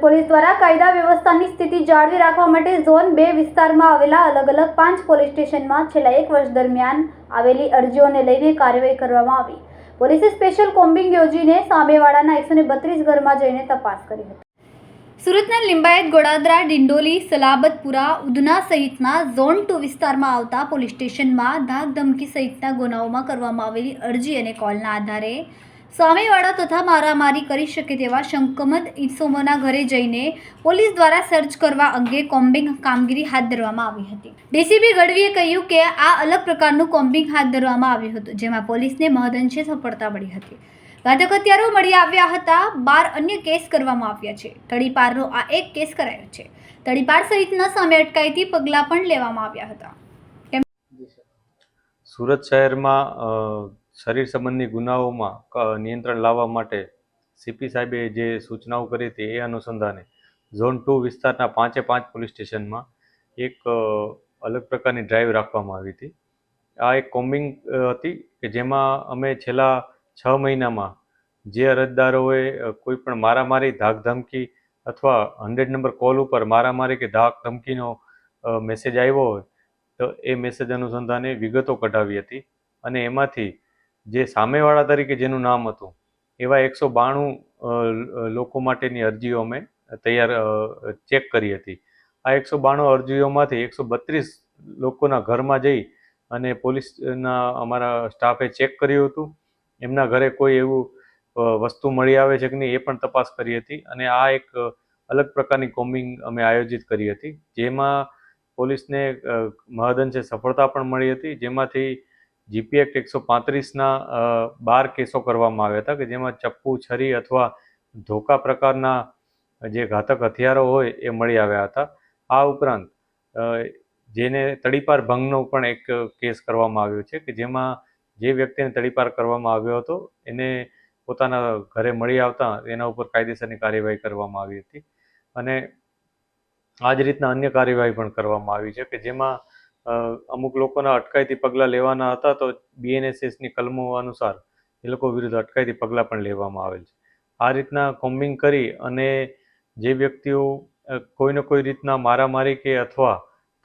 Police દ્વારા કાયદા વ્યવસ્થાની સ્થિતિ જાળવી રાખવા માટે ઝોન બે વિસ્તારમાં આવેલા અલગ અલગ પાંચ પોલીસ સ્ટેશનમાં છેલ્લા એક વર્ષ દરમિયાન આવેલી અરજીઓને લઈને કાર્યવાહી કરવામાં આવી. પોલીસે સ્પેશિયલ કોમ્બિંગ યોજીને સામેવાળાના એકસો બત્રીસ ઘરમાં જઈને તપાસ કરી હતી. સુરતના લિંબાયત, ગોડાદરા, ડિંડોલી, સલાબતપુરા, ઉધના સહિતના ઝોન ટુ વિસ્તારમાં આવતા પોલીસ સ્ટેશનમાં ધાક ધમકી સહિતના ગુનાઓમાં કરવામાં આવેલી અરજી અને કોલના આધારે સામેવાળા તથા મારામારી કરી શકે તેવા શંકમત ઇસોમોના ઘરે જઈને પોલીસ દ્વારા સર્ચ કરવા અંગે કોમ્બિંગ કામગીરી હાથ ધરવામાં આવી હતી. ડીસીપી ગઢવીએ કહ્યું કે આ અલગ પ્રકારનું કોમ્બિંગ હાથ ધરવામાં આવ્યું હતું, જેમાં પોલીસને મહદઅંશે સફળતા મળી હતી. ઘાતક હત્યારો મળી આવ્યા હતા, બાર અન્ય કેસ કરવામાં આવ્યા છે. તડીપારનો આ એક કેસ કરાયો છે. તડીપાર સહિતના સામે અટકાયતી પગલાં પણ લેવામાં આવ્યા હતા. સુરત શહેરમાં શરીર સંબંધી ગુનાઓમાં નિયંત્રણ લાવવા માટે સીપી સાહેબે જે સૂચનાઓ કરી હતી એ અનુસંધાને ઝોન ટુ વિસ્તારના પાંચે પાંચ પોલીસ સ્ટેશનમાં એક અલગ પ્રકારની ડ્રાઈવ રાખવામાં આવી હતી. આ એક કોમ્બિંગ હતી કે જેમાં અમે છેલ્લા છ મહિનામાં જે અરજદારોએ કોઈ પણ મારામારી ધાક ધમકી અથવા હંડ્રેડ નંબર કોલ ઉપર મારામારી કે ધાક ધમકીનો મેસેજ આવ્યો હોય તો એ મેસેજ અનુસંધાને વિગતો કઢાવી હતી અને એમાંથી જે સામેવાળા તરીકે જેનું નામ હતું એવા એકસો બાણું લોકો માટેની અરજીઓ અમે તૈયાર ચેક કરી હતી. આ એકસો બાણું અરજીઓમાંથી એકસો બત્રીસ લોકોના ઘરમાં જઈ અને પોલીસના અમારા સ્ટાફે ચેક કર્યું હતું. એમના ઘરે કોઈ એવું વસ્તુ મળી આવે છે કે નહીં એ પણ તપાસ કરી હતી અને આ એક અલગ પ્રકારની કોમિંગ અમે આયોજિત કરી હતી. જેમાં પોલીસને અ, મહદઅંશે સફળતા પણ મળી હતી. જેમાંથી જીપી એક્ટ એકસો પાંત્રીસના બાર કેસો કરવામાં આવ્યા હતા કે જેમાં ચપ્પુ, છરી અથવા ધોકા પ્રકારના જે ઘાતક હથિયારો હોય એ મળી આવ્યા હતા. આ ઉપરાંત જેને તડીપાર ભંગનો પણ એક કેસ કરવામાં આવ્યો છે કે જેમાં જે વ્યક્તિને તડીપાર કરવામાં આવ્યો હતો એને પોતાના ઘરે મળી આવતા એના ઉપર કાયદેસરની કાર્યવાહી કરવામાં આવી હતી. અને આ જ રીતના અન્ય કાર્યવાહી પણ કરવામાં આવી છે કે જેમાં અમુક લોકોના અટકાયતી પગલાં લેવાના હતા તો બીએનએસએસની કલમો અનુસાર એ લોકો વિરુદ્ધ અટકાયતી પગલાં પણ લેવામાં આવેલ છે. આ રીતના કોમ્બિંગ કરી અને જે વ્યક્તિઓ કોઈને કોઈ રીતના મારામારી કે અથવા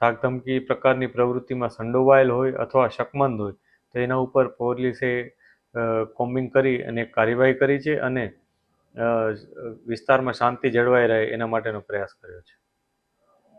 ધાકધમકી પ્રકારની પ્રવૃત્તિમાં સંડોવાયેલ હોય અથવા શકમંદ હોય, તો એના ઉપર પોલીસે કોમ્બિંગ કરી અને કાર્યવાહી કરી છે અને વિસ્તારમાં શાંતિ જળવાઈ રહે એના માટેનો પ્રયાસ કર્યો છે.